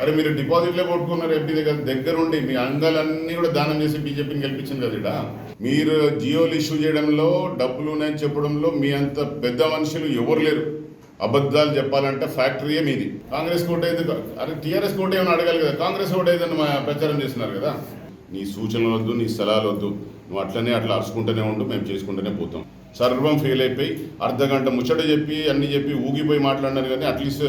అరే మీరు డిపాజిట్లే కొట్టుకున్నారు ఎంపీ దగ్గర దగ్గరుండి మీ అంగాలన్నీ కూడా దానం చేసి బీజేపీని గెలిపించింది కదా ఇక్కడ మీరు జియోలు ఇష్యూ చేయడంలో డబ్బులు ఉన్నాయని చెప్పడంలో మీ అంత పెద్ద మనుషులు ఎవరు లేరు. అబద్ధాలు చెప్పాలంటే ఫ్యాక్టరీయే మీది. కాంగ్రెస్ కోట అయితే అరే టీఆర్ఎస్ కోట ఏమైనా అడగాలి కదా? కాంగ్రెస్ కోట ఏదైనా మా ప్రచారం చేస్తున్నారు కదా? నీ సూచనలు వద్దు నీ సలహాలు వద్దు. నువ్వు అట్లనే అట్లా అరుచుకుంటూనే ఉండు మేము చేసుకుంటూనే పోతాం. సర్వం ఫెయిల్ అయిపోయి అర్ధ గంట ముచ్చట చెప్పి అన్ని చెప్పి ఊగిపోయి మాట్లాడినారు కానీ అట్లీస్ట్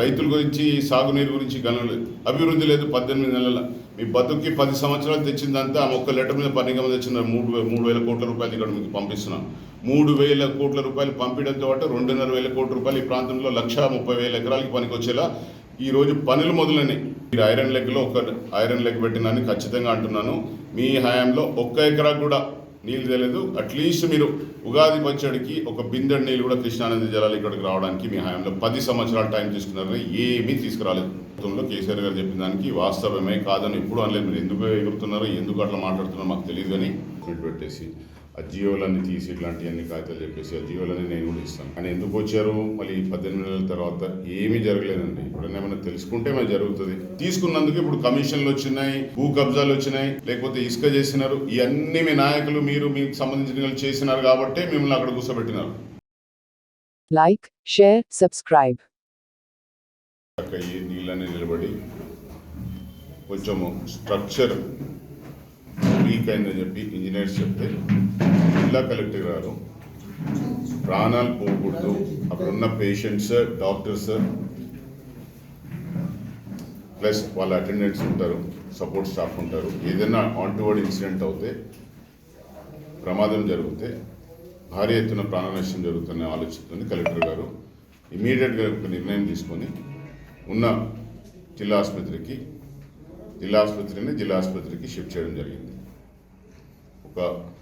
రైతుల గురించి సాగునీరు గురించి గనులు అభివృద్ధి లేదు పద్దెనిమిది నెలల. మీ బతుక్కి పది సంవత్సరాలు తెచ్చిందంతా ఆ ఒక్క లెటర్ మీద పన్నిగమ తెచ్చిన మూడు మూడు వేల కోట్ల రూపాయలు ఇక్కడ మీకు పంపిస్తున్నాను మూడు వేల కోట్ల రూపాయలు పంపించడంతో పాటు రెండున్నర వేల కోట్ల రూపాయలు ఈ ప్రాంతంలో లక్ష ముప్పై వేల ఎకరాలకి పనికి వచ్చేలా ఈరోజు పనులు మొదలైనవి మీరు ఐరన్ లెగ్లో ఒక ఐరన్ లెగ్ పెట్టినని ఖచ్చితంగా అంటున్నాను. మీ హయాంలో ఒక్క ఎకరా కూడా నీళ్ళు తెలియదు అట్లీస్ట్ మీరు ఉగాది పచ్చడికి ఒక బిందెడు నీళ్ళు కూడా కృష్ణానది జలాలు ఇక్కడికి రావడానికి మీ హయాంలో పది సంవత్సరాలు టైం తీసుకున్నారని ఏమీ తీసుకురాలేదు. గతంలో కేసీఆర్ గారు చెప్పిన దానికి వాస్తవమే కాదని ఎప్పుడు అనలేదు. మీరు ఎందుకు ఎగురుతున్నారు? ఎందుకు అట్లా మాట్లాడుతున్నారో? మాకు తెలియదు అని. ప్రింట్ పెట్టేసి ఆ జియోలన్నీ తీసి ఇట్లాంటివన్నీ కాగితాలు చెప్పేసి ఆ జియోలన్నీ నేను కూడా ఇస్తాను. కానీ ఎందుకు వచ్చారు? మళ్ళీ పద్దెనిమిది నెలల తర్వాత ఏమీ జరగలేదండి. ఇప్పుడు ఏమైనా తెలుసుకుంటే ఏమైనా జరుగుతుంది. తీసుకున్నందుకు ఇప్పుడు కమిషన్లు వచ్చినాయి భూ కబ్జాలు వచ్చినాయి లేకపోతే ఇసుక చేసినారు. ఇవన్నీ మీ నాయకులు మీరు మీకు సంబంధించిన వాళ్ళు చేసినారు కాబట్టే మిమ్మల్ని అక్కడ కూర్చోబెట్టినారు. Subscribe. అక్కడ ఈ నీళ్ళని నిలబడి కొంచెము స్ట్రక్చర్ లీక్ అయిందని చెప్పి ఇంజనీర్స్ చెప్తే జిల్లా కలెక్టర్ గారు ప్రాణాలు పోకూడదు. అక్కడ ఉన్న పేషెంట్స్ డాక్టర్స్ ప్లస్ వాళ్ళ అటెండెంట్స్ ఉంటారు సపోర్ట్ స్టాఫ్ ఉంటారు. ఏదైనా ఆన్ ఇన్సిడెంట్ అవుతే ప్రమాదం జరిగితే భారీ ఎత్తున ప్రాణ నష్టం జరుగుతుందని ఆలోచిస్తుంది కలెక్టర్ గారు ఇమీడియట్గా ఒక నిర్ణయం తీసుకొని ఉన్న జిల్లా ఆసుపత్రికి జిల్లా ఆసుపత్రిని జిల్లా ఆసుపత్రికి షిఫ్ట్ చేయడం జరిగింది. ఒక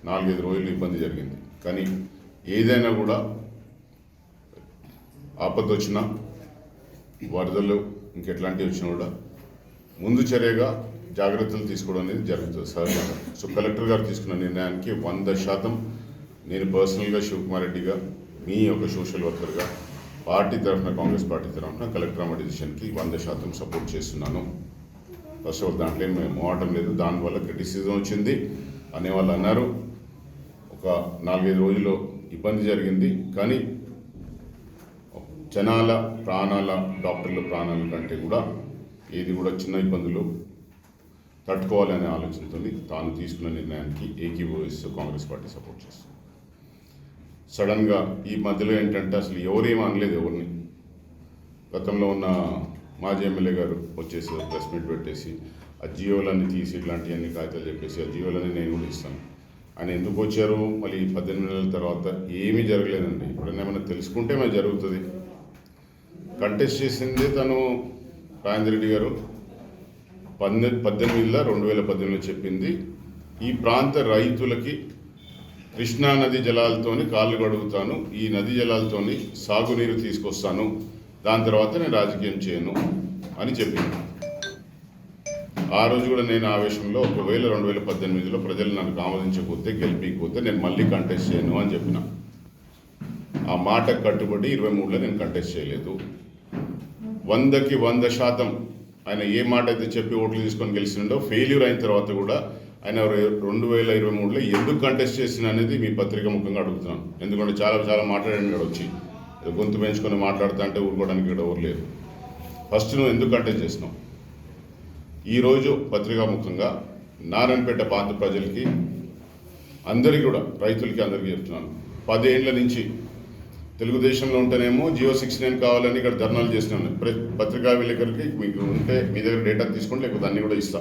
నాలుగైదు రోజులు ఇబ్బంది జరిగింది. కానీ ఏదైనా కూడా ఆపద వచ్చినా వరదలు ఇంకెట్లాంటివి వచ్చినా కూడా ముందు చర్యగా జాగ్రత్తలు తీసుకోవడం అనేది జరుగుతుంది సహజంగా సో కలెక్టర్ గారు తీసుకున్న నిర్ణయానికి వంద శాతం నేను పర్సనల్గా శివకుమార్ రెడ్డిగా మీ యొక్క సోషల్ వర్కర్గా పార్టీ తరఫున కాంగ్రెస్ పార్టీ తరఫున కలెక్టర్ అమ్మ డిసిషన్కి వంద శాతం సపోర్ట్ చేస్తున్నాను. ఫస్ట్ ఆఫ్ ఆల్ దాంట్లో మేము మోవటం లేదు. దానివల్ల క్రిటిసిజం వచ్చింది. అనే వాళ్ళు అన్నారు. ఒక నాలుగైదు రోజుల్లో ఇబ్బంది జరిగింది. కానీ జనాల ప్రాణాల డాక్టర్ల ప్రాణాల కంటే కూడా ఏది కూడా చిన్న ఇబ్బందులు తట్టుకోవాలనే ఆలోచనతో తాను తీసుకున్న నిర్ణయానికి ఏకీభవిస్తూ కాంగ్రెస్ పార్టీ సపోర్ట్ చేస్తుంది. సడన్గా ఈ మధ్యలో ఏంటంటే అసలు ఎవరేమీ అనలేదు ఎవరిని. గతంలో ఉన్న మాజీ ఎమ్మెల్యే గారు వచ్చేసి ప్రెస్ మీట్ పెట్టేసి ఆ జియోలన్నీ తీసి ఇట్లాంటివన్నీ కాగితాలు చెప్పేసి ఆ జియోలన్నీ నేను కూడా ఇస్తాను. ఆయన ఎందుకు వచ్చారు? మళ్ళీ ఈ పద్దెనిమిది నెలల తర్వాత ఏమీ జరగలేదండి. ఎప్పుడైనా ఏమైనా తెలుసుకుంటే మరి జరుగుతుంది. కంటెస్ట్ చేసింది తను రాజేంద్ర రెడ్డి గారు. పద్దె పద్దెనిమిదిలో రెండు వేల పద్దెనిమిదిలో చెప్పింది ఈ ప్రాంత రైతులకి కృష్ణా నది జలాలతోని కాళ్ళు గడుగుతాను ఈ నది జలాలతోని సాగునీరు తీసుకొస్తాను. దాని తర్వాత నేను రాజకీయం చేయను అని చెప్పింది. ఆ రోజు కూడా నేను ఆవేశంలో ఒకవేళ రెండు వేల పద్దెనిమిదిలో ప్రజలు నన్ను ఆమోదించకపోతే గెలిపించకపోతే నేను మళ్ళీ కంటెస్ట్ చేయను అని చెప్పిన. ఆ మాట కట్టుబడి ఇరవై మూడులో నేను కంటెస్ట్ చేయలేదు. వందకి వంద శాతం ఆయన ఏ మాట అయితే చెప్పి ఓట్లు తీసుకొని గెలిచిండో ఫెయిల్యూర్ అయిన తర్వాత కూడా ఆయన రెండు వేల ఇరవై మూడులో ఎందుకు కంటెస్ట్ చేసిన అనేది మీ పత్రిక ముఖంగా అడుగుతున్నాను. ఎందుకంటే చాలా చాలా మాట్లాడాను ఇక్కడ వచ్చి. గొంతు పెంచుకొని మాట్లాడుతా అంటే ఊరుకోవడానికి ఇక్కడ ఎవరు లేరు. ఫస్ట్ నువ్వు ఎందుకు కంటెస్ట్ చేసినావు? ఈరోజు పత్రికాముఖంగా నారాయణపేట పాత ప్రజలకి అందరికీ కూడా రైతులకి అందరికీ చెప్తున్నాను. పదేళ్ళ నుంచి తెలుగుదేశంలో ఉంటేనేమో జియో సిక్స్ నైన్ కావాలని ఇక్కడ ధర్నాలు చేస్తున్నాను పత్రికా విలేకరులకి మీకు ఉంటే మీ దగ్గర డేటా తీసుకోండి లేకపోతే అన్నీ కూడా ఇస్తా.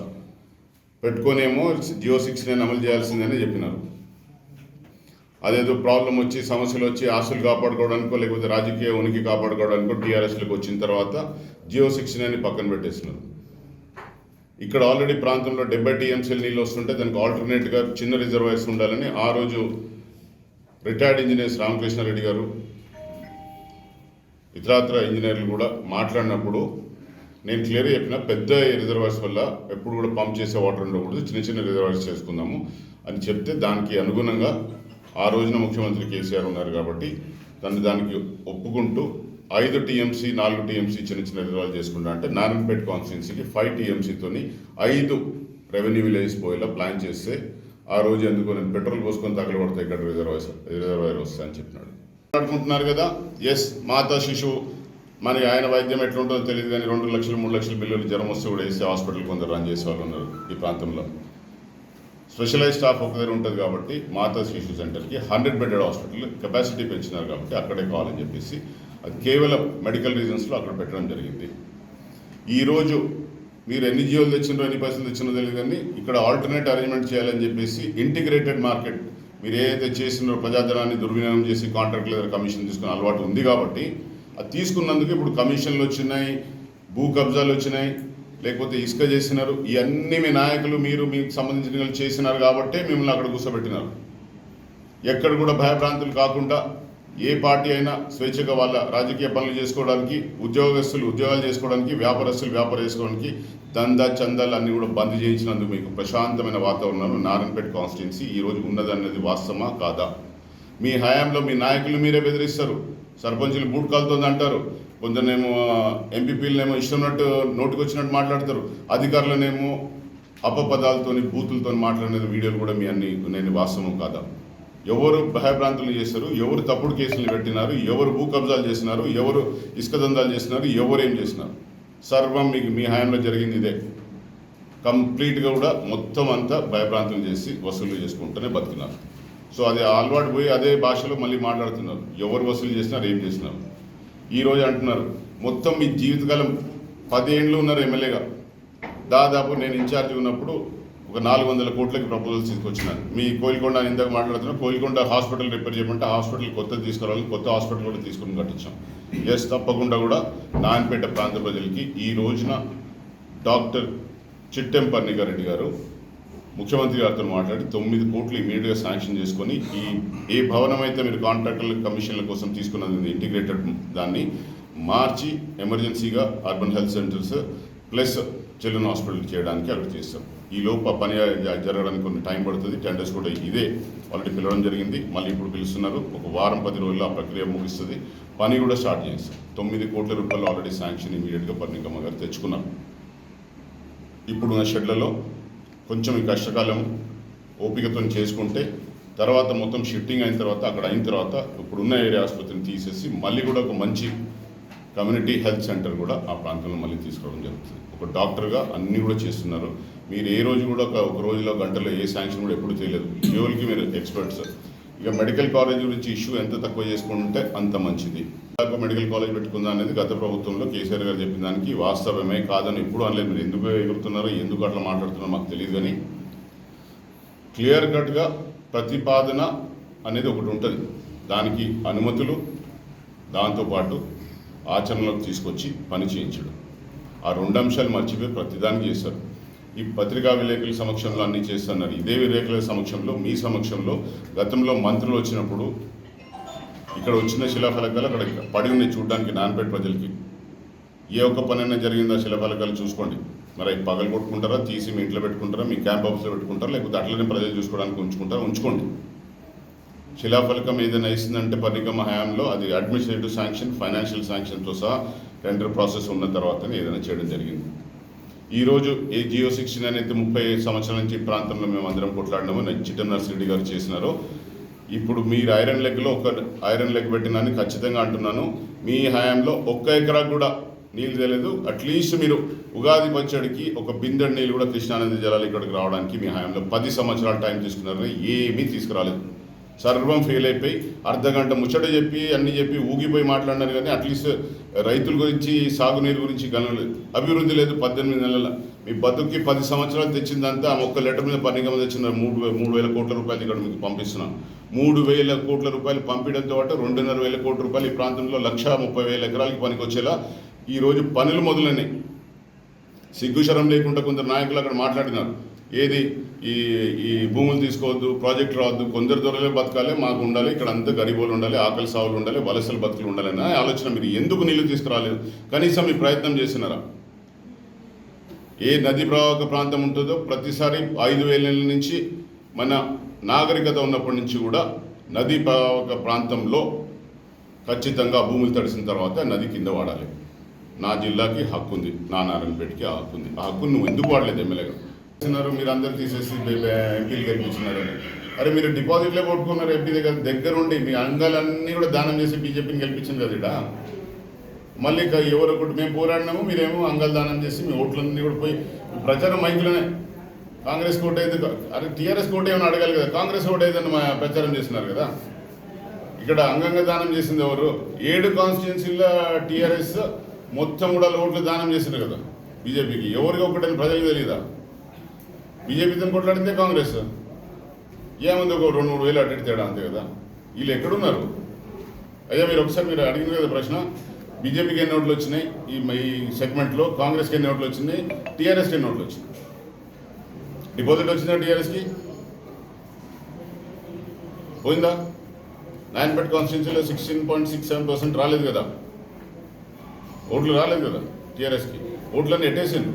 పెట్టుకొనేమో జియో సిక్స్ నైన్ అమలు చేయాల్సిందని చెప్పినారు. అదేదో ప్రాబ్లం వచ్చి సమస్యలు వచ్చి ఆస్తులు కాపాడుకోవడానికో లేకపోతే రాజకీయ ఉనికి కాపాడుకోవడానికో టీఆర్ఎస్లకు వచ్చిన తర్వాత జియో శిక్షణ అని పక్కన పెట్టేస్తున్నారు. ఇక్కడ ఆల్రెడీ ప్రాంతంలో డెబ్బై టీఎంసీలు నీళ్ళు వస్తుంటే దానికి ఆల్టర్నేట్గా చిన్న రిజర్వాయర్స్ ఉండాలని ఆ రోజు రిటైర్డ్ ఇంజనీర్స్ రామకృష్ణారెడ్డి గారు ఇతరాత్ర ఇంజనీర్లు కూడా మాట్లాడినప్పుడు నేను క్లియర్ చెప్పిన పెద్ద రిజర్వాయర్స్ వల్ల ఎప్పుడు కూడా పంప్ చేసే వాటర్ ఉండకూడదు చిన్న చిన్న రిజర్వాయర్స్ చేసుకుందాము అని చెప్తే దానికి అనుగుణంగా ఆ రోజున ముఖ్యమంత్రి కేసీఆర్ ఉన్నారు కాబట్టి తను దానికి ఒప్పుకుంటూ ఐదు టీఎంసీ నాలుగు టీఎంసీ చిన్న చిన్న రిజర్వాలు చేసుకుంటా అంటే నారాయణపేట కాన్స్టిట్యున్సీకి ఫైవ్ టీఎంసీతోని ఐదు రెవెన్యూ విలేజ్ పోయేలా ప్లాన్ చేస్తే ఆ రోజు ఎందుకు నేను పెట్రోల్ పోసుకొని తగలబడతాయి ఇక్కడ రిజర్వాయర్ రిజర్వాయర్ వస్తాయని చెప్పినాడు. అనుకుంటున్నారు కదా? ఎస్ మాతా శిశువు మరి ఆయన వైద్యం ఎట్లా ఉంటుందో తెలియదు కానీ రెండు లక్షలు మూడు లక్షల బిల్లులు జ్వరం వస్తే కూడా వేస్తే హాస్పిటల్ కొందరు రన్ చేసే వాళ్ళు ఉన్నారు ఈ ప్రాంతంలో. స్పెషలైజ్ స్టాఫ్ ఒక దగ్గర ఉంటుంది కాబట్టి మాతా శిశు సెంటర్కి హండ్రెడ్ బెడెడ్ హాస్పిటల్ కెపాసిటీ పెంచినారు కాబట్టి అక్కడే కావాలని చెప్పేసి అది కేవలం మెడికల్ రీజన్స్లో అక్కడ పెట్టడం జరిగింది. ఈరోజు మీరు ఎన్ని జియోలు తెచ్చినారో ఎన్ని పైసలు తెచ్చినో తెలియదు కానీ ఇక్కడ ఆల్టర్నేట్ అరేంజ్మెంట్ చేయాలని చెప్పేసి ఇంటిగ్రేటెడ్ మార్కెట్ మీరు ఏదైతే చేసినారో ప్రజాధనాన్ని దుర్వినియోగం చేసి కాంట్రాక్ట్ లేదా కమిషన్ తీసుకునే అలవాటు ఉంది కాబట్టి అది తీసుకున్నందుకు ఇప్పుడు కమిషన్లు వచ్చినాయి భూ కబ్జాలు వచ్చినాయి లేకపోతే ఇసుక చేసినారు. ఇవన్నీ మీ నాయకులు మీరు మీకు సంబంధించిన వాళ్ళు చేసినారు కాబట్టే మిమ్మల్ని అక్కడ కూర్చోబెట్టినారు ఎక్కడ కూడా భయభ్రాంతులు కాకుండా ఏ పార్టీ అయినా స్వేచ్ఛగా వాళ్ళ రాజకీయ పనులు చేసుకోవడానికి ఉద్యోగస్తులు ఉద్యోగాలు చేసుకోవడానికి వ్యాపారస్తులు వ్యాపారం చేసుకోవడానికి దందా చందాలు అన్నీ కూడా బంద్ చేయించినందుకు మీకు ప్రశాంతమైన వాతావరణంలో నారాయణపేట కాన్స్టిట్యున్సీ ఈ రోజు ఉన్నదన్నది వాస్తవమా కాదా? మీ హయాంలో మీ నాయకులు మీరే బెదిరిస్తారు. సర్పంచులు బూట్ అంటారు కొందరినేమో ఎంపీపీలనేమో ఇష్టం నోటుకు వచ్చినట్టు మాట్లాడతారు. అధికారులనేమో అపపదాలతోని బూతులతో మాట్లాడిన వీడియోలు కూడా మీ అన్ని నేను వాస్తవం కాదా? ఎవరు భయభ్రాంతులు చేశారు? ఎవరు తప్పుడు కేసులు పెట్టినారు? ఎవరు భూ కబ్జాలు చేసినారు? ఎవరు ఇసుక దందాలు చేసినారు? ఎవరు ఏం చేసినారు? సర్వం మీకు మీ హయాంలో జరిగింది ఇదే. కంప్లీట్గా కూడా మొత్తం అంతా భయభ్రాంతులు చేసి వసూలు చేసుకుంటూనే బతుకున్నారు సో అది అలవాటు పోయి అదే భాషలో మళ్ళీ మాట్లాడుతున్నారు. ఎవరు వసూలు చేసినారు ఏం చేసినారు? ఈరోజు అంటున్నారు. మొత్తం మీ జీవితకాలం పదేళ్ళు ఉన్నారు ఎమ్మెల్యేగా. దాదాపు నేను ఇన్ఛార్జ్ ఉన్నప్పుడు ఒక నాలుగు వందల కోట్లకి ప్రపోజల్స్ తీసుకొచ్చినాను మీ కోయిల్కొండ అని ఇందాక మాట్లాడుతున్నా కోయిల్కొండ హాస్పిటల్ రిపేర్ చేయమంటే హాస్పిటల్ కొత్త తీసుకురావాలి కొత్త హాస్పిటల్ కూడా తీసుకుని కట్టించాం. ఎస్ తప్పకుండా కూడా నాయనపేట ప్రాంత ప్రజలకి ఈ రోజున డాక్టర్ చిట్టెం పర్ణికారెడ్డి గారు ముఖ్యమంత్రి గారితో మాట్లాడి తొమ్మిది కోట్లు ఇమీడియట్గా శాంక్షన్ చేసుకొని ఈ ఏ భవనం అయితే మీరు కాంట్రాక్టర్ల కమిషన్ల కోసం తీసుకున్నది ఇంటిగ్రేటెడ్ దాన్ని మార్చి ఎమర్జెన్సీగా urban health centres plus children hospital చేయడానికి అక్కడ చేస్తాం. ఈ లోపు పని జరగడానికి కొన్ని టైం పడుతుంది. టెండర్స్ కూడా ఇదే ఆల్రెడీ పిలవడం జరిగింది. మళ్ళీ ఇప్పుడు పిలుస్తున్నారు. ఒక వారం పది రోజుల్లో ఆ ప్రక్రియ ముగిస్తుంది. పని కూడా స్టార్ట్ చేస్తాం. తొమ్మిది కోట్ల రూపాయలు ఆల్రెడీ శాంక్షన్ ఇమీడియట్గా పర్ణికమ్మ గారు తెచ్చుకున్నారు. ఇప్పుడున్న షెడ్లలో కొంచెం ఈ కష్టకాలం ఓపికతో చేసుకుంటే తర్వాత మొత్తం షిఫ్టింగ్ అయిన తర్వాత అక్కడ అయిన తర్వాత ఇప్పుడున్న ఏరియా ఆసుపత్రిని తీసేసి మళ్ళీ కూడా ఒక మంచి కమ్యూనిటీ హెల్త్ సెంటర్ కూడా ఆ ప్రాంతంలో మళ్ళీ తీసుకోవడం జరుగుతుంది. ఒక డాక్టర్గా అన్నీ కూడా చేస్తున్నారు. మీరు ఏ రోజు కూడా ఒక ఒక రోజులో గంటలో ఏ శాంక్షన్ కూడా ఎప్పుడు చేయలేదు. కేవలకి మీరు ఎక్స్పర్ట్స్. ఇక మెడికల్ కాలేజ్ గురించి ఇష్యూ ఎంత తక్కువ చేసుకుంటే అంత మంచిది. మెడికల్ కాలేజ్ పెట్టుకుందా అనేది గత ప్రభుత్వంలో కేసీఆర్ గారు చెప్పిన దానికి వాస్తవమే కాదని ఎప్పుడు అనలేదు. మీరు ఎందుకు ఎగురుతున్నారో? ఎందుకు అట్లా మాట్లాడుతున్నారో? మాకు తెలియదు కానీ క్లియర్ కట్గా ప్రతిపాదన అనేది ఒకటి ఉంటుంది. దానికి అనుమతులు దాంతోపాటు ఆచరణలోకి తీసుకొచ్చి పని చేయించడం. ఆ రెండు అంశాలు మర్చిపోయి ప్రతిదాన్ని చేశారు ఈ పత్రికా విలేకరుల సమక్షంలో అన్ని చేస్తున్నారు. ఇదే విలేకరుల సమక్షంలో మీ సమక్షంలో గతంలో మంత్రులు వచ్చినప్పుడు ఇక్కడ వచ్చిన శిలాఫలకాలు అక్కడ పడి ఉన్నాయి చూడడానికి నానపేట ప్రజలకి. ఏ ఒక్క పనైనా జరిగిందా శిలాఫలకాలు చూసుకోండి. మరి పగలు కొట్టుకుంటారా తీసి మీ ఇంట్లో పెట్టుకుంటారా మీ క్యాంప్ ఆఫీస్లో పెట్టుకుంటారా లేకపోతే అట్లనే ప్రజలు చూసుకోవడానికి ఉంచుకుంటారా? ఉంచుకోండి. శిలాఫలకం ఏదైనా ఇస్తుందంటే పరిగమ హయాంలో అది అడ్మినిస్ట్రేటివ్ శాంక్షన్ ఫైనాన్షియల్ శాంక్షన్తో సహా టెండర్ ప్రాసెస్ ఉన్న తర్వాతనే ఏదైనా చేయడం జరిగింది. ఈరోజు ఏ జియో సిక్స్టీన్ అనేది ముప్పై సంవత్సరాల నుంచి ప్రాంతంలో మేము అందరం కొట్లాడినామో. చిట్ట నర్సిరెడ్డి గారు చేసినారో. ఇప్పుడు మీరు ఐరన్ లెగ్లో ఒక ఐరన్ లెగ్ పెట్టినని ఖచ్చితంగా అంటున్నాను. మీ హయాంలో ఒక్క ఎకరా కూడా నీళ్ళు తెలియదు అట్లీస్ట్ మీరు ఉగాది పచ్చడికి ఒక బిందెడు నీళ్ళు కూడా కృష్ణానది జలాలు ఇక్కడికి రావడానికి మీ హయాంలో పది సంవత్సరాల టైం తీసుకున్నారని ఏమీ తీసుకురాలేదు. సర్వం ఫెయిల్ అయిపోయి అర్ధ గంట ముచ్చట చెప్పి అన్ని చెప్పి ఊగిపోయి మాట్లాడినారు కానీ అట్లీస్ట్ రైతుల గురించి సాగునీరు గురించి గనలేదు అభివృద్ధి లేదు పద్దెనిమిది నెలల మీ బతుక్కి పది సంవత్సరాలు తెచ్చిందంతా ఆ ఒక్క లెటర్ మీద పన్నిగమ తెచ్చిన మూడు మూడు వేల కోట్ల రూపాయలు ఇక్కడ మీకు పంపిస్తున్నాం. మూడు వేల కోట్ల రూపాయలు పంపించడంతో పాటు రెండున్నర వేల కోట్ల రూపాయలు ఈ ప్రాంతంలో లక్ష ముప్పై వేల ఎకరాలకి పనికి వచ్చేలా ఈరోజు పనులు మొదలైనాయి. సిగ్గుశరం లేకుండా కొందరు నాయకులు అక్కడ మాట్లాడినారు. ఏది? ఈ ఈ భూములు తీసుకోవద్దు ప్రాజెక్ట్ రావద్దు కొందరు దొరలే బతకాలి మాకు ఉండాలి ఇక్కడ అంతా గరీబోలు ఉండాలి ఆకలి సావులు ఉండాలి వలసలు బతుకులు ఉండాలి అనే ఆలోచన మీరు ఎందుకు నీళ్ళు తీసుకురాలేదు? కనీసం మీ ప్రయత్నం చేసినారా? ఏ నది ప్రవాహక ప్రాంతం ఉంటుందో ప్రతిసారి ఐదు వేల నెలల నుంచి మన నాగరికత ఉన్నప్పటి నుంచి కూడా నదీ ప్రవాహక ప్రాంతంలో ఖచ్చితంగా భూములు తడిసిన తర్వాత నది కింద వాడాలి. నా జిల్లాకి హక్కు ఉంది. నా నారాయణపేటకి ఆ హక్కు ఉంది. ఆ హక్కును నువ్వు ఎందుకు వాడలేదు ఎమ్మెల్యేగా చేస్తున్నారు మీరు అందరు తీసేసి ఎంపీలు గెలిపించినారని అరే మీరు డిపాజిట్లే కొట్టుకున్నారు ఎంపీ దగ్గర దగ్గరుండి మీ అంగాలన్నీ కూడా దానం చేసి బీజేపీని గెలిపించింది కదా మళ్ళీ ఎవరు ఒకటి మేము పోరాడినాము మీరేమో అంగల్ దానం చేసి మీ ఓట్లన్నీ కూడా పోయి ప్రచారం మైకులనే. కాంగ్రెస్ కోట అయితే అరే టీఆర్ఎస్ కోట ఏమైనా అడగాలి కదా? కాంగ్రెస్ కోట ఏదైనా మా ప్రచారం చేస్తున్నారు కదా? ఇక్కడ అంగంగా దానం చేసింది ఎవరు? ఏడు కాన్స్టిట్యున్సీల్లో టీఆర్ఎస్ మొత్తం కూడా ఓట్లు దానం చేసిండ్రు కదా బీజేపీకి. ఎవరికి ఒకటని ప్రజలకు తెలియదా బీజేపీతో కొట్లాడితే కాంగ్రెస్. ఏముంది ఒక రెండు మూడు వేలు అటు తేడా అంతే కదా? వీళ్ళు ఎక్కడున్నారు? అయ్యా మీరు ఒకసారి మీరు అడిగింది కదా ప్రశ్న. బీజేపీకి ఎన్ని ఓట్లు వచ్చినాయి? ఈ ఈ సెగ్మెంట్లో కాంగ్రెస్కి ఎన్ని ఓట్లు వచ్చినాయి? టీఆర్ఎస్కి ఎన్ని ఓట్లు వచ్చినాయి? డిపాజిట్ వచ్చిందా టీఆర్ఎస్కి? పోయిందా? నాయన్పేట కాన్స్టిట్యూన్సీలో sixteen point six seven percent రాలేదు కదా. ఓట్లు రాలేదు కదా టీఆర్ఎస్కి. ఓట్లన్నీ ఎట్టేసింది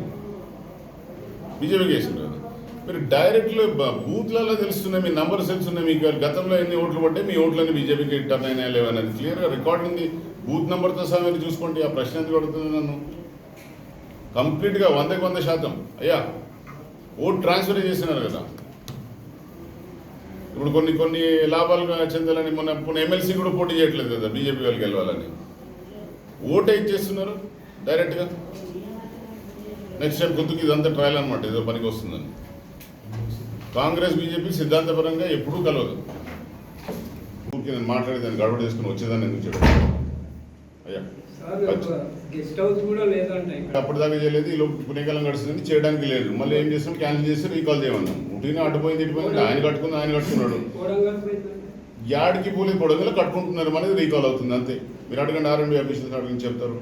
బీజేపీకి వేసింది కదా మీరు డైరెక్ట్లో బూత్లలో తెలుస్తున్నాయి మీ నంబర్స్ సెల్స్ ఉన్నాయి మీకు గతంలో ఎన్ని ఓట్లు పడ్డాయి మీ ఓట్లన్నీ బీజేపీకి టర్న్ అయినా లేవనేది క్లియర్గా రికార్డ్ ఉంది. బూత్ నెంబర్తో సహా మీరు చూసుకోండి. ఆ ప్రశ్న ఎందుకు అడుగుతుంది నన్ను? కంప్లీట్గా వందకి వంద శాతం. అయ్యా ఓట్ ట్రాన్స్ఫర్ చేసినారు కదా. ఇప్పుడు కొన్ని కొన్ని లాభాలు చెందాలని మొన్న మొన్న ఎమ్మెల్సీ కూడా పోటీ చేయట్లేదు కదా బీజేపీ వాళ్ళకి గెలవాలని. ఓటే ఇచ్చేస్తున్నారు డైరెక్ట్గా. నెక్స్ట్ టైం గుర్తుకు ఇదంతా ట్రయల్ అనమాట ఏదో పనికి వస్తుందని. కాంగ్రెస్ బీజేపీ సిద్ధాంతపరంగా ఎప్పుడూ కలవదు. ఊరికి నేను మాట్లాడి దాన్ని గడబడి చేసుకుని వచ్చేదాన్ని ఎందుకు చెప్పాను అయ్యా. సార్ ఒక గెస్ట్ హౌస్ కూడా లేదంట ఇక్కడ. అప్పటిదాకా చేయలేదు. ఈ లోపు పుణ్యకాలం గడిచిందని చేయడానికి లేదు మళ్ళీ ఏం చేస్తాం క్యాన్సిల్ చేసి రీకాల్ చేయమన్నాం ఉట్టిన అటుపోయింది ఇటుపోయింది. ఆయన కట్టుకుంది ఆయన కట్టుకున్నాడు. యాడికి పోలేదు పొడగలు కట్టుకుంటున్నారు అనేది రీకాల్ అవుతుంది అంతే. మీరు అడగండి ఆర్ఎండి ఆఫీసర్స్ అడిగి చెప్తారు?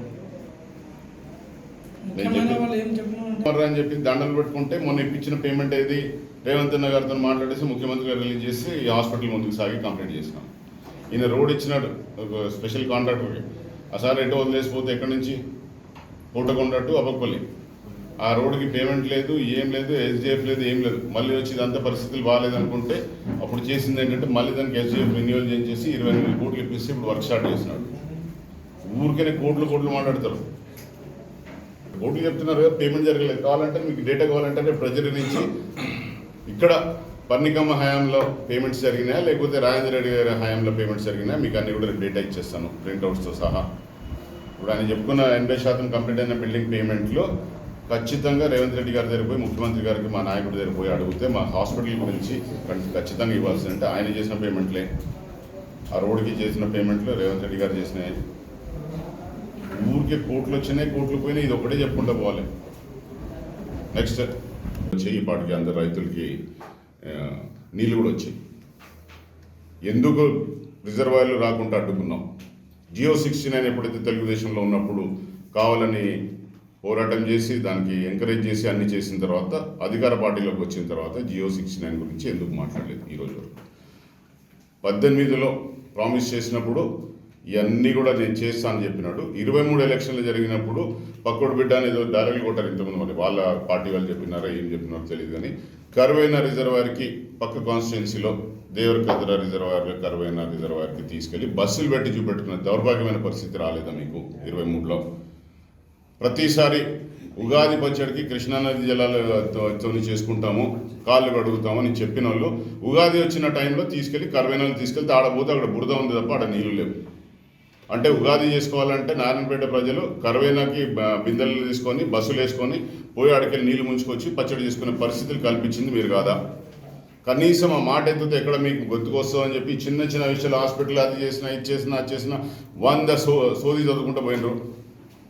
అని చెప్పి దండలు పెట్టుకుంటే మొన్న ఇప్పించిన పేమెంట్ ఏది? రేవంత్ అన్న గారితో మాట్లాడేసి ముఖ్యమంత్రి గారు రిలీజ్ చేసి ఈ హాస్పిటల్ ముందుకు సాగి కంప్లీట్ చేసినాం. ఈయన రోడ్ ఇచ్చినాడు ఒక స్పెషల్ కాంట్రాక్టర్కి ఆ సార్ ఎటో వదిలేసిపోతే ఎక్కడి నుంచి? కోటకొండ టు అబక్పల్లి ఆ రోడ్డుకి పేమెంట్ లేదు ఏం లేదు ఎస్డిఎఫ్ లేదు ఏం లేదు. మళ్ళీ వచ్చి ఇదంతా పరిస్థితులు బాగాలేదనుకుంటే అప్పుడు చేసింది ఏంటంటే మళ్ళీ దానికి ఎస్డిఎఫ్ రెన్యువల్ చేసి ఇరవై ఎనిమిది కోట్లు ఇప్పిస్తే ఇప్పుడు వర్క్ స్టార్ట్ చేసినాడు. ఊరికనే కోట్లు కోట్లు మాట్లాడతారు. కోట్లు చెప్తున్నారు కదా పేమెంట్ జరగలేదు. కావాలంటే మీకు డేటా కావాలంటే రేపు నుంచి ఇక్కడ పర్ణికమ్మ హయాంలో పేమెంట్స్ జరిగినాయా? లేకపోతే రాజేంద్ర రెడ్డి గారి హయాంలో పేమెంట్స్ జరిగినాయా? మీకు అన్ని కూడా డేటా ఇచ్చేస్తాను ప్రింట్అవుట్స్తో సహా. ఇప్పుడు ఆయన చెప్పుకున్న ఎనభై శాతం కంప్లీట్ అయిన బిల్డింగ్ పేమెంట్లో ఖచ్చితంగా రేవంత్ రెడ్డి గారి దగ్గర పోయి ముఖ్యమంత్రి గారికి మా నాయకుడి దగ్గర పోయి అడిగితే మా హాస్పిటల్ గురించి ఖచ్చితంగా ఇవ్వాల్సి అంటే ఆయన చేసిన పేమెంట్లే. ఆ రోడ్కి చేసిన పేమెంట్లు రేవంత్ రెడ్డి గారు చేసినాయి. ఊరికే కోట్లు వచ్చినాయి కోట్లు పోయినాయి ఇది ఒకటే చెప్పుకుంటూ పోవాలి. నెక్స్ట్ వచ్చాయి పాటికి అందరు రైతులకి నీళ్ళు కూడా వచ్చాయి. ఎందుకు రిజర్వాయర్లు రాకుండా అడ్డుకున్నాం? జియో సిక్స్టీ నైన్ ఎప్పుడైతే తెలుగుదేశంలో ఉన్నప్పుడు కావాలని పోరాటం చేసి దానికి ఎంకరేజ్ చేసి అన్ని చేసిన తర్వాత అధికార పార్టీలోకి వచ్చిన తర్వాత జియో సిక్స్టీ నైన్ గురించి ఎందుకు మాట్లాడలేదు ఈరోజు వరకు? పద్దెనిమిదిలో ప్రామిస్ చేసినప్పుడు ఇవన్నీ కూడా నేను చేస్తాను చెప్పినాడు. ఇరవై మూడు ఎలక్షన్లు జరిగినప్పుడు పక్కోడు బిడ్డ అనేది డైరెక్ట్ కొట్టారు ఇంతకుముందు మరి. వాళ్ళ పార్టీ వాళ్ళు చెప్పినారా ఏం చెప్పినారో తెలియదు కానీ కరువైన రిజర్వాయర్కి పక్క కాన్స్టిట్యున్సీలో దేవరకద్ర రిజర్వాయర్ కరువైన రిజర్వాయర్కి తీసుకెళ్ళి బస్సులు పెట్టి చూపెట్టుకున్న దౌర్భాగ్యమైన పరిస్థితి రాలేదా మీకు ఇరవై మూడులో? ప్రతిసారి ఉగాది పచ్చడికి కృష్ణానది జలాలతో చేసుకుంటాము కాళ్ళు కడుగుతామని చెప్పిన వాళ్ళు ఉగాది వచ్చిన టైంలో తీసుకెళ్ళి కరువైనలు తీసుకెళ్తే ఆడపోతే అక్కడ బురద ఉంది తప్ప ఆడ నీళ్ళు లేవు. అంటే ఉగాది చేసుకోవాలంటే నారాయణపేట ప్రజలు కరువైనకి బిందెలు తీసుకొని బస్సులు వేసుకొని పోయి ఆడికెళ్ళి నీళ్ళు ముంచుకొచ్చి పచ్చడి చేసుకునే పరిస్థితులు కల్పించింది మీరు కాదా? కనీసం ఆ మాట ఎత్తితే ఎక్కడ మీకు గుర్తుకొస్తుందని చెప్పి చిన్న చిన్న విషయాలు హాస్పిటల్ అది చేసిన ఇది చేసిన అది చేసిన వంద సో సోది చదువుకుంటూ పోయినరు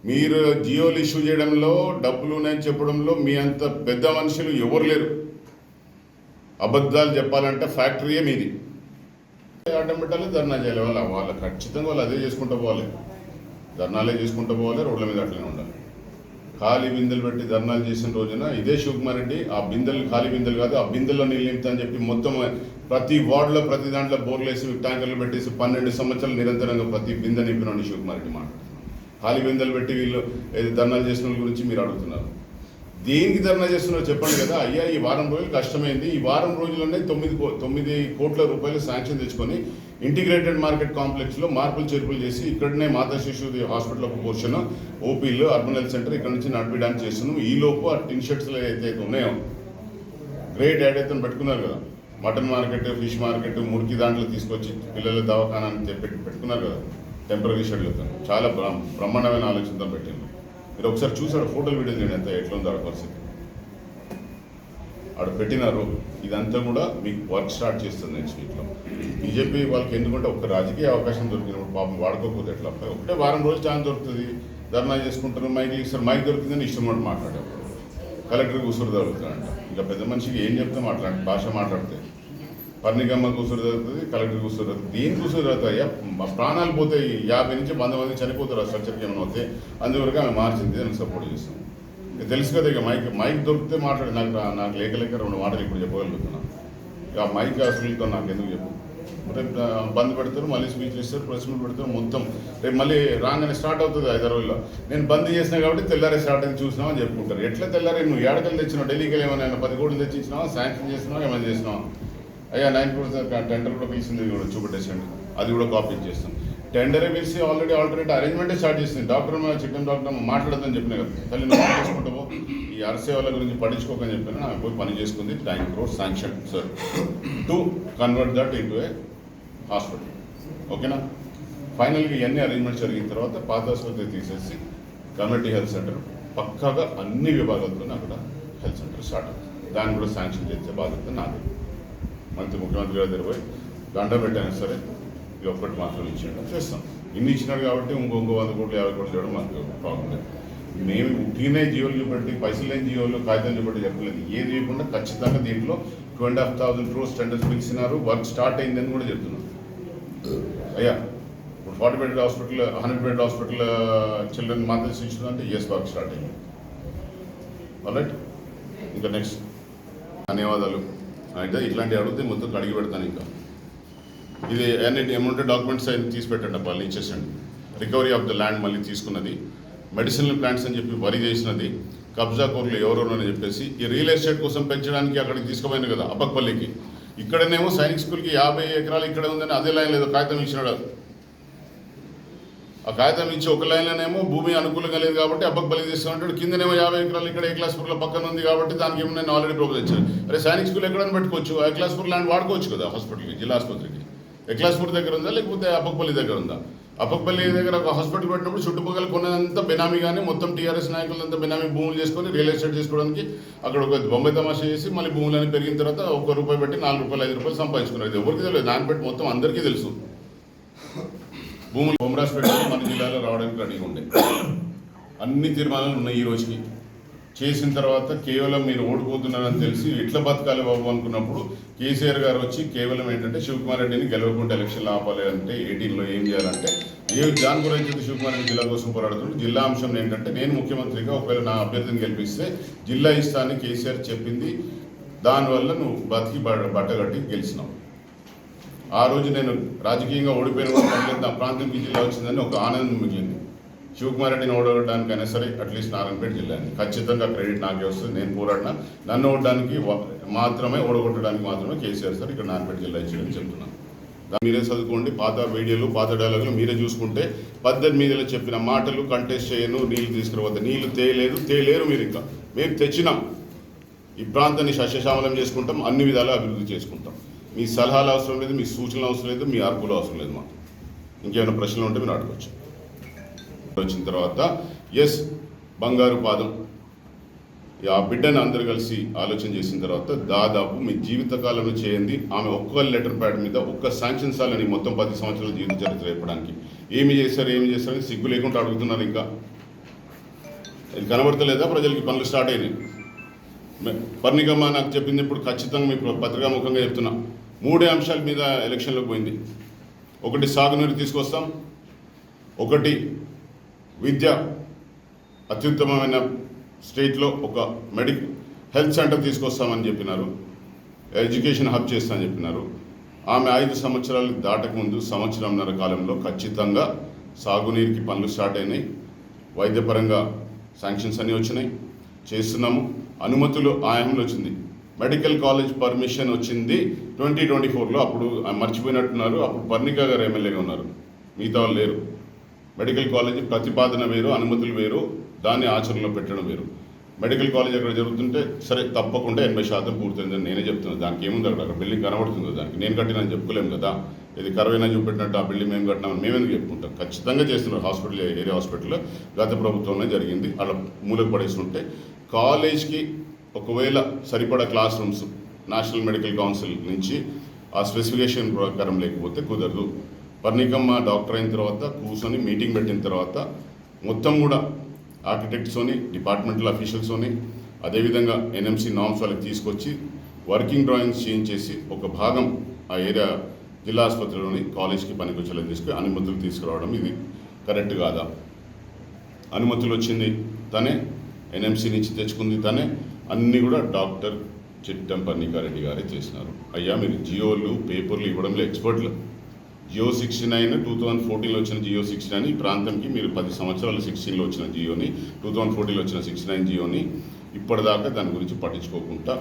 మీరు జియోలు ఇష్యూ చేయడంలో డబ్బులు ఉన్నాయని చెప్పడంలో మీ అంత పెద్ద మనుషులు ఎవరు లేరు. అబద్ధాలు చెప్పాలంటే ఫ్యాక్టరీయే మీది. ఆటం పెట్టాలి ధర్నా చేయాలి. వాళ్ళ వాళ్ళు ఖచ్చితంగా వాళ్ళు అదే చేసుకుంటూ పోవాలి. ధర్నాలే చేసుకుంటూ పోవాలి రోడ్ల మీద అట్లనే ఖాళీ బిందెలు పెట్టి ధర్నాలు చేసిన రోజున ఇదే శివకుమార్ రెడ్డి ఆ బిందెలు ఖాళీ బిందెలు కాదు ఆ బిందెల్లో నీళ్ళు నింపుతా అని చెప్పి మొత్తం ప్రతి వార్డులో ప్రతి దాంట్లో బోర్లేసి ట్యాంకర్లు పెట్టేసి పన్నెండు సంవత్సరాలు నిరంతరంగా ప్రతి బిందె నింపినండి శివకుమార్ రెడ్డి మాట. ఖాళీ బిందెలు పెట్టి వీళ్ళు ధర్నాలు చేసిన వాళ్ళ గురించి మీరు అడుగుతున్నారు. దేనికి ధర్నా చేస్తున్నారో చెప్పండి కదా. అయ్యా ఈ వారం రోజులు కష్టమైంది. ఈ వారం రోజుల్లోనే తొమ్మిది కో- తొమ్మిది కోట్ల రూపాయలు శాంక్షన్ తెచ్చుకొని ఇంటిగ్రేటెడ్ మార్కెట్ కాంప్లెక్స్లో మార్పులు చేర్పులు చేసి ఇక్కడనే మాతా శిశుది హాస్పిటల్ ఒక పోర్షన్ ఓపీలు అర్బన్ హెల్త్ సెంటర్ ఇక్కడ నుంచి నడిపించడానికి చేస్తున్నాం. ఈ లోపు ఆ టిన్ షర్ట్స్లో ఏదైతే ఉన్నాయో గ్రేట్ యాడ్ అయితే పెట్టుకున్నారు కదా. మటన్ మార్కెట్ ఫిష్ మార్కెట్ మురికి దాంట్లో తీసుకొచ్చి పిల్లల దవాఖానాన్ని చెప్పి పెట్టుకున్నారు కదా టెంపరీ షెడ్యూల్తో చాలా బ్రహ్మాండమైన ఆలోచనతో పెట్టింది. మీరు ఒకసారి చూసాడు ఫోటోలు వీడియో చేయండి ఎంత ఎట్లా ఉందో పరిస్థితి. అక్కడ పెట్టినారు. ఇదంతా కూడా మీకు వర్క్ స్టార్ట్ చేస్తుంది నెక్స్ట్ వీక్లో బీజేపీ వాళ్ళకి ఎందుకంటే ఒక రాజకీయ అవకాశం దొరికినప్పుడు పాపం వాడుకోకపోతే ఎట్లా? ఒకటే వారం రోజులు ఛాన్స్ దొరుకుతుంది. ధర్నా చేసుకుంటారు మైక్ ఇస్తారు మైక్ దొరికిందని ఇష్టం కూడా మాట్లాడేప్పుడు కలెక్టర్ ఉసురు తగులుతాడంట ఇంకా పెద్ద మనిషికి ఏం చెప్తే మాట్లాడ భాష మాట్లాడితే. పర్ణికమ్మకు ఉసురు తగ్గుతుంది కలెక్టర్ ఉసురు తగ్గుతుంది దీనికి ఉసురు తగ్గుతాయి మా ప్రాణాలు పోతాయి. యాభై నుంచి వంద మంది చనిపోతారు ఆ స్ట్రక్చర్కి ఏమైనా వస్తే అందువరకు ఆమె మార్చింది అని సపోర్ట్ చేస్తాం. ఇక తెలుసు కదా ఇక మైక్ మైక్ దొరికితే మాట్లాడి. నాకు నాకు లేక లేక రెండు మాటలు ఇప్పుడు చెప్పగలుగుతున్నాను ఇక ఆ మైక్ అసలుతో నాకు ఎందుకు చెప్పు? రేపు బంద్ పెడతారు మళ్ళీ స్పీచ్ ఇస్తారు ప్రెస్ మీట్ పెడతారు మొత్తం. రేపు మళ్ళీ రాగానే స్టార్ట్ అవుతుంది ఐదు రోజుల్లో. నేను బంద్ చేసిన కాబట్టి తెల్లారే స్టార్ట్ అయింది చూసినామని చెప్పుకుంటారు. ఎట్లా తెల్లారే? నువ్వు ఏడకలు తెచ్చినావు? ఢిల్లీకి ఏమైనా పది కోట్లు తెచ్చి ఇచ్చినావా శాంక్షన్ చేసినావా? ఏమైనా చేసినావా? అయ్యా నైన్ క్రోర్స్ టెండర్ కూడా పిలిచింది కూడా చూపెట్టేసండి అది కూడా కాపీ చేస్తాం టెండర్ వేసి ఆల్రెడీ ఆల్టర్నేట్ అరేంజ్మెంటే స్టార్ట్ చేసింది. డాక్టర్ చికెన్ డాక్టర్ మాట్లాడదని చెప్పిన కదా. తల్లి నువ్వు పని చేసుకుంటావు ఈ వాళ్ళ గురించి పట్టించుకోకని చెప్పిన. ఆమె పోయి పని చేసుకుంది. Nine crores sanction sir to convert that into a hospital ఓకేనా ఫైనల్గా ఇవన్నీ అరేంజ్మెంట్స్ జరిగిన తర్వాత పాత ఆసుపత్రి తీసేసి కమ్యూనిటీ హెల్త్ సెంటర్ పక్కాగా అన్ని విభాగాలతో అక్కడ హెల్త్ సెంటర్ స్టార్ట్ అవుతుంది. దాన్ని కూడా శాంక్షన్ చేసే బాధ్యత నాది. మంత్రి ముఖ్యమంత్రి గారి దగ్గర పోయి దండ పెట్టాను సరే. ఇది ఒక్కటి మాత్రం ఇచ్చేయడం చేస్తాం. ఇన్ని ఇచ్చినాడు కాబట్టి ఇంకో ఇంకో వంద కోట్లు యాభై కోట్లు చేయడం మాకు ప్రాబ్లం లేదు. మేము ఉట్టినే జీవోలు చూపెట్టి పైసలు లేని జీవోలు కాగితం చూపెట్టి చెప్పలేదు. ఏది చేయకుండా ఖచ్చితంగా దీంట్లో two and half thousand crores tenders పిలిచినారు work start అయిందని కూడా చెప్తున్నాం. అయ్యా ఇప్పుడు forty bed hospital hundred bed hospital children మాత్రం శిక్షణ అంటే ఎస్ వర్క్ స్టార్ట్ అయింది. రైట్ ఇంకా నెక్స్ట్ ధన్యవాదాలు. అయితే ఇట్లాంటివి అడిగితే మొత్తం కడిగి పెడతాను ఇంకా. ఇది అన్ని ఏముంటే డాక్యుమెంట్స్ అన్ని తీసి పెట్టండి అబ్బా ఇచ్చేసండి రికవరీ ఆఫ్ ద ల్యాండ్ మళ్ళీ తీసుకున్నది. మెడిసినల్ ప్లాంట్స్ అని చెప్పి వరి చేసినది. కబ్జా కోర్లు ఎవరెవరు చెప్పేసి ఈ రియల్ ఎస్టేట్ కోసం పెంచడానికి అక్కడికి తీసుకుపోయింది కదా అబ్బక్పల్లికి. ఇక్కడనేమో సైనిక్ స్కూల్కి యాభై ఎకరాలు ఇక్కడ ఉందని అదే లైన్ లేదు కాగితం ఇచ్చినాడు ఆ కాగితం ఇచ్చి ఒక లైన్లోనేమో భూమి అనుకూలంగా లేదు కాబట్టి అబ్బకు బలి తీసుకుంటాడు కిందనేమో యాభై ఎకరాలు ఇక్కడ ఏ క్లాస్ పూర్లో పక్కన ఉంది కాబట్టి దానికి ఏమో నేను ఆల్రెడీ ప్రపోజ్ ఇచ్చాను అరే సైనిక్ స్కూల్ ఎక్కడైనా పెట్టుకోవచ్చు? ఏ క్లాస్ పూర్ ల్యాండ్ వాడుకోవచ్చు కదా హాస్పిటల్కి జిల్లా ఆసుపత్రికి. ఎక్లాస్పూర్ దగ్గర ఉందా లేకపోతే అప్పకపల్లి దగ్గర ఉందా? అప్పకపల్లి దగ్గర ఒక హాస్పిటల్ పెట్టినప్పుడు చుట్టుపక్కల కొన్నదంతా బినామీ కానీ మొత్తం టీఆర్ఎస్ నాయకులంతా బెనామీ భూములు చేసుకొని రియల్ ఎస్టేట్ చేసుకోవడానికి అక్కడ ఒక బొంబాయి తమాషా చేసి మళ్ళీ భూములని పెరిగిన తర్వాత ఒక రూపాయి పెట్టి నాలుగు రూపాయలు ఐదు రూపాయలు సంపాదించుకున్నారు. ఇది ఎవరికి తెలియదు. దాన్ని బట్టి మొత్తం అందరికీ తెలుసు. భూములు బొమ్మరాజపేట మన జిల్లాలో రావడానికి రెడీగా ఉండే. అన్ని తీర్మానాలు ఉన్నాయి ఈ రోజుకి. చేసిన తర్వాత కేవలం మీరు ఓడిపోతున్నారని తెలిసి ఎట్లా బతకాలి బాబు అనుకున్నప్పుడు కేసీఆర్ గారు వచ్చి కేవలం ఏంటంటే శివకుమార్ రెడ్డిని గెలవకుండా ఎలక్షన్లు ఆపాలి అంటే ఎయిటీన్లో ఏం చేయాలంటే ఏ దాని గురించి శివకుమార్ రెడ్డి జిల్లా కోసం పోరాడుతున్నాడు. జిల్లా అంశం ఏంటంటే నేను ముఖ్యమంత్రిగా ఒకవేళ నా అభ్యర్థిని గెలిపిస్తే జిల్లా ఇస్తానని కేసీఆర్ చెప్పింది. దానివల్ల నువ్వు బతికి బట్టగట్టి గెలిచినావు. ఆ రోజు నేను రాజకీయంగా ఓడిపోయిన నా ప్రాంతంకి జిల్లా వచ్చిందని ఒక ఆనందం మిగిలింది శివకుమార్ రెడ్డిని ఓడగొట్టడానికైనా సరే అట్లీస్ట్ నారాయణపేట జిల్లా అండి ఖచ్చితంగా క్రెడిట్ నాకే వస్తుంది నేను పోరాడినా. నన్ను ఓడడానికి మాత్రమే ఓడగొట్టడానికి మాత్రమే కేసీఆర్ సార్ ఇక్కడ నారాయణపేట జిల్లా ఇచ్చాడని చెప్తున్నాను. దాన్ని మీరే చదువుకోండి పాత వీడియోలు పాత డైలాగులు మీరే చూసుకుంటే పద్దెనిమిదిలో మీదలో చెప్పిన మాటలు కంటెస్ట్ చేయను నీళ్ళు తీసుకురావద్దు. నీళ్ళు తేయలేదు తేలేరు మీరు ఇంకా. మేము తెచ్చినాం. ఈ ప్రాంతాన్ని సస్యశ్యామలం చేసుకుంటాం అన్ని విధాలా అభివృద్ధి చేసుకుంటాం. మీ సలహాలు అవసరం లేదు మీ సూచనలు అవసరం లేదు మీ అర్పులు అవసరం లేదు మాకు. ఇంకేమైనా ప్రశ్నలు ఉంటే మీరు అడగచ్చు. వచ్చిన తర్వాత ఎస్ బంగారు పాదం. ఆ బిడ్డను అందరు కలిసి ఆలోచన చేసిన తర్వాత దాదాపు మీ జీవితకాలంలో చేయండి. ఆమె ఒక్క లెటర్ ప్యాడ్ మీద ఒక్క శాంక్షన్ సాలని మొత్తం పది సంవత్సరాల జీవిత చరిత్ర చెప్పడానికి. ఏమి చేశారు ఏమి చేశారని సిగ్గు లేకుండా అడుగుతున్నారు ఇంకా. ఇది కనబడతలేదా ప్రజలకి? పనులు స్టార్ట్ అయినాయి. మే- పర్ణికమ్మ నాకు చెప్పింది ఇప్పుడు ఖచ్చితంగా మీ పత్రికాముఖంగా చెప్తున్నా. మూడే అంశాల మీద ఎలక్షన్లోకి పోయింది. ఒకటి సాగునీరు తీసుకొస్తాం. ఒకటి విద్య అత్యుత్తమమైన స్టేట్లో ఒక మెడిక్ హెల్త్ సెంటర్ తీసుకొస్తామని చెప్పినారు. ఎడ్యుకేషన్ హబ్ చేస్తామని చెప్పినారు. ఆమె ఐదు సంవత్సరాలు దాటకముందు సంవత్సరంన్నర కాలంలో ఖచ్చితంగా సాగునీరుకి పనులు స్టార్ట్ అయినాయి. వైద్యపరంగా శాంక్షన్స్ అన్నీ వచ్చినాయి. చేస్తున్నాము. అనుమతులు ఆయంలో వచ్చింది. మెడికల్ కాలేజ్ పర్మిషన్ వచ్చింది ట్వంటీ ట్వంటీ ఫోర్లో. అప్పుడు మర్చిపోయినట్టున్నారు. అప్పుడు పర్ణికా గారు ఎమ్మెల్యేగా ఉన్నారు. మిగతా వాళ్ళు లేరు. మెడికల్ కాలేజీ ప్రతిపాదన వేరు అనుమతులు వేరు దాన్ని ఆచరణలో పెట్టడం వేరు. మెడికల్ కాలేజ్ అక్కడ జరుగుతుంటే సరే తప్పకుండా ఎనభై శాతం పూర్తయిందని నేనే చెప్తున్నాను దానికి ఏముంది అక్కడ? అక్కడ బిల్డింగ్ కనబడుతుంది దానికి? నేను కట్టినని చెప్పుకోలేము కదా? ఇది కరవైనా చూపెట్టినట్టు ఆ బిల్డింగ్ మేము కట్టినామని మేమెందుకు చెప్పుకుంటాం? ఖచ్చితంగా చేస్తున్నారు హాస్పిటల్ ఏరియా హాస్పిటల్లో గత ప్రభుత్వంలో జరిగింది. అలా మూలకు పడేస్తుంటే కాలేజ్కి ఒకవేళ సరిపడా class rooms national medical council నుంచి ఆ స్పెసిఫికేషన్ ప్రకారం లేకపోతే కుదరదు. పర్ణికమ్మ డాక్టర్ అయిన తర్వాత కూర్చొని మీటింగ్ పెట్టిన తర్వాత మొత్తం కూడా ఆర్కిటెక్ట్స్తోని డిపార్ట్మెంటల్ అఫీషియల్స్తోని అదేవిధంగా ఎన్ఎంసీ నామ్స్ వాళ్ళకి తీసుకొచ్చి వర్కింగ్ డ్రాయింగ్స్ చేంజ్ చేసి ఒక భాగం ఆ ఏరియా జిల్లా ఆసుపత్రిలోని కాలేజ్కి పనికొచ్చేలా తీసుకుని అనుమతులు తీసుకురావడం ఇది కరెక్ట్ కాదా? అనుమతులు వచ్చింది తనే ఎన్ఎంసీ నుంచి తెచ్చుకుంది తనే అన్నీ కూడా డాక్టర్ చిట్టం పర్ణికారెడ్డి గారే చేసినారు. అయ్యా మీరు జియోలు పేపర్లు ఇవ్వడంలో ఎక్స్పర్ట్లు GO sixty nine two thousand ఫోర్టీన్లో వచ్చిన జియో సిక్స్టీ నైన్ ఈ ప్రాంతంకి మీరు పది సంవత్సరాలు సిక్స్టీన్లో వచ్చిన జియోని టూ థౌజండ్ ఫోర్టీన్లో వచ్చిన సిక్స్టీ నైన్ జియోని ఇప్పటిదాకా దాని గురించి పట్టించుకోకుండా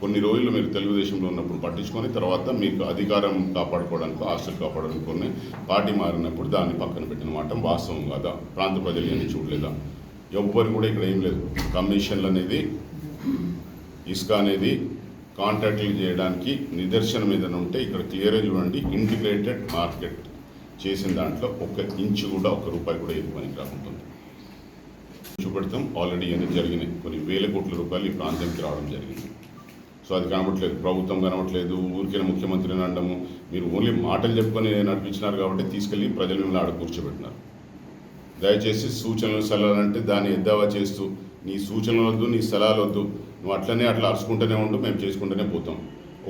కొన్ని రోజులు మీరు తెలుగుదేశంలో ఉన్నప్పుడు పట్టించుకొని తర్వాత మీకు అధికారం కాపాడుకోవడానికి ఆస్తులు కాపాడుకోని పార్టీ మారినప్పుడు దాన్ని పక్కన పెట్టిన మాట వాస్తవం కాదా? ప్రాంత ప్రజలు ఏమీ చూడలేదా? ఎవ్వరు కూడా ఇక్కడ ఏం లేదు. కమిషన్లు అనేది ఇసుక అనేది కాంట్రాక్టులు చేయడానికి నిదర్శనం ఏదైనా ఉంటే ఇక్కడ క్లియర్గా చూడండి. ఇంటిగ్రేటెడ్ మార్కెట్ చేసిన దాంట్లో ఒక్క ఇంచు కూడా ఒక రూపాయి కూడా ఏది పనికి రాకుంటుంది. చూపెడతాం. ఆల్రెడీ అనేది జరిగినాయి. కొన్ని వేల కోట్ల రూపాయలు ఈ ప్రాంతానికి రావడం జరిగింది. సో అది కనబట్లేదు ప్రభుత్వం కనబట్లేదు ఊరికే ముఖ్యమంత్రిని అనడము. మీరు ఓన్లీ మాటలు చెప్పుకొని నడిపించినారు కాబట్టి తీసుకెళ్ళి ప్రజలు మిమ్మల్ని ఆడ కూర్చోబెట్టినారు. దయచేసి సూచనలు సలహాలు అంటే దాన్ని ఎద్దావా చేస్తూ నీ సూచనలు వద్దు నీ సలహాలు వద్దు. నువ్వు అట్లనే అట్లా అరుచుకుంటూనే ఉండు మేము చేసుకుంటూనే పోతాం.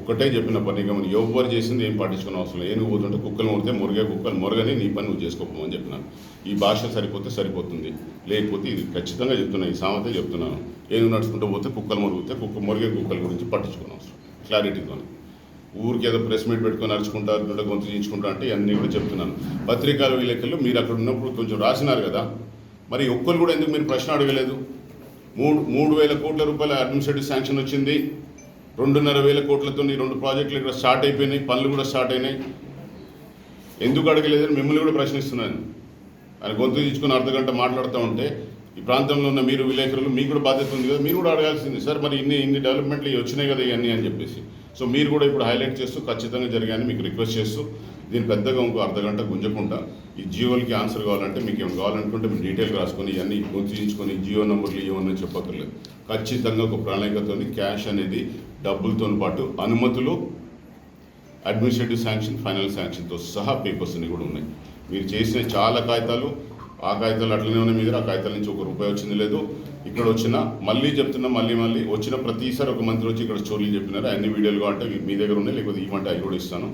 ఒక్కటే చెప్పిన పని గమని ఎవరు చేసింది ఏం పట్టించుకునే అవసరం లేదు. నువ్వు పోతుంటే కుక్కలు ముడితే మురిగే కుక్కలు మురగని నీ పని నువ్వు చేసుకోకపోమని చెప్పినాను. ఈ భాష సరిపోతే సరిపోతుంది. లేకపోతే ఇది ఖచ్చితంగా చెప్తున్నా ఈ సామెత చెప్తున్నాను. ఏనుగు నడుచుకుంటూ పోతే కుక్కలు మురుగుతే కుక్క మురిగే కుక్కల గురించి పట్టించుకునే అవసరం క్లారిటీతో ఊరికి ఏదో ప్రెస్ మీట్ పెట్టుకొని అరుచుకుంటారు గొంతు చించుకుంటా అంటే ఇవన్నీ కూడా చెప్తున్నాను. పత్రికల విలేకరులు మీరు అక్కడ ఉన్నప్పుడు కొంచెం రాసినారు కదా. మరి ఒక్కరు కూడా ఎందుకు మీరు ప్రశ్న అడగలేదు? మూడు మూడు వేల కోట్ల రూపాయల అడ్మినిస్ట్రేటివ్ శాంక్షన్ వచ్చింది. రెండున్నర వేల కోట్లతో రెండు ప్రాజెక్టులు ఇక్కడ స్టార్ట్ అయిపోయినాయి పనులు కూడా స్టార్ట్ అయినాయి. ఎందుకు అడగలేదని మిమ్మల్ని కూడా ప్రశ్నిస్తున్నాను. ఆయన గొంతు తీసుకుని అర్ధ గంట మాట్లాడుతూ ఉంటే ఈ ప్రాంతంలో ఉన్న మీరు విలేకరులు మీకు కూడా బాధ్యత ఉంది కదా మీరు కూడా అడగాల్సింది సార్ మరి ఇన్ని ఇన్ని డెవలప్మెంట్లు ఇవి వచ్చినాయి కదా ఇవన్నీ అని చెప్పేసి. సో మీరు కూడా ఇప్పుడు హైలైట్ చేస్తూ ఖచ్చితంగా జరిగాయని మీకు రిక్వెస్ట్ చేస్తూ దీని పెద్దగా ఇంకో అర్ధగంట గుంజకుండా ఈ జియోలకి ఆన్సర్ కావాలంటే మీకు ఏమైనా కావాలనుకుంటే మీరు డీటెయిల్ రాసుకొని ఇవన్నీ గుర్తించుకొని జియో నెంబర్లు ఏమన్నా చెప్పక్కర్లేదు. ఖచ్చితంగా ఒక ప్రణాళికతో క్యాష్ అనేది డబ్బులతో పాటు అనుమతులు అడ్మినిస్ట్రేటివ్ శాంక్షన్ ఫైనల్ శాంక్షన్తో సహా పేపర్స్ అన్ని కూడా ఉన్నాయి. మీరు చేసిన చాలా కాగితాలు ఆ కాగితాలు అట్లనే ఉన్నాయి మీద ఆ కాగితాల నుంచి ఒక రూపాయి వచ్చింది లేదు. ఇక్కడ వచ్చిన మళ్ళీ చెప్తున్నా మళ్ళీ మళ్ళీ వచ్చిన ప్రతిసారి ఒక మంత్రి వచ్చి ఇక్కడ స్టోరీలు చెప్పినారు. అన్ని వీడియోలు కావాలంటే మీ దగ్గర ఉన్నాయి లేకపోతే ఇవ్వంటే అవి కూడా ఇస్తాను.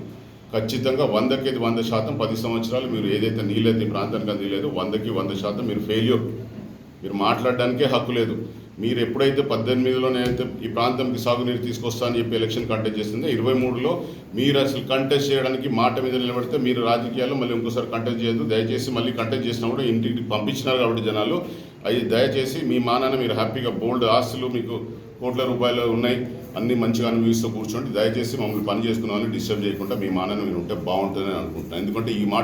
ఖచ్చితంగా వందకి వంద శాతం పది సంవత్సరాలు మీరు ఏదైతే నీళ్ళైతే ఈ ప్రాంతానికి అందిలేదు వందకి వంద శాతం మీరు ఫెయిల్యూర్ మీరు మాట్లాడడానికే హక్కు లేదు. మీరు ఎప్పుడైతే పద్దెనిమిదిలో అయితే ఈ ప్రాంతంకి సాగునీరు తీసుకొస్తా అని చెప్పి ఎలక్షన్ కంటెస్ట్ చేసిందో ఇరవై మూడులో మీరు అసలు కంటెస్ట్ చేయడానికి మాట మీద నిలబడితే మీరు రాజకీయాల్లో మళ్ళీ ఇంకోసారి కంటెస్ట్ చేయదు దయచేసి మళ్ళీ కంటెస్ట్ చేసినా కూడా ఇంటికి పంపించినారు కాబట్టి జనాలు. అది దయచేసి మీ మానాన్ని మీరు హ్యాపీగా బోల్డ్ ఆస్తులు మీకు కోట్ల రూపాయలు ఉన్నాయి. అన్ని మంచిగా అనుభవిస్తూ కూర్చోండి. దయచేసి మమ్మల్ని పని చేసుకున్నామని డిస్టర్బ్ చేయకుండా మీ మానాన్ని మీరు ఉంటే బాగుంటుందని అనుకుంటున్నాను ఎందుకంటే ఈ మాట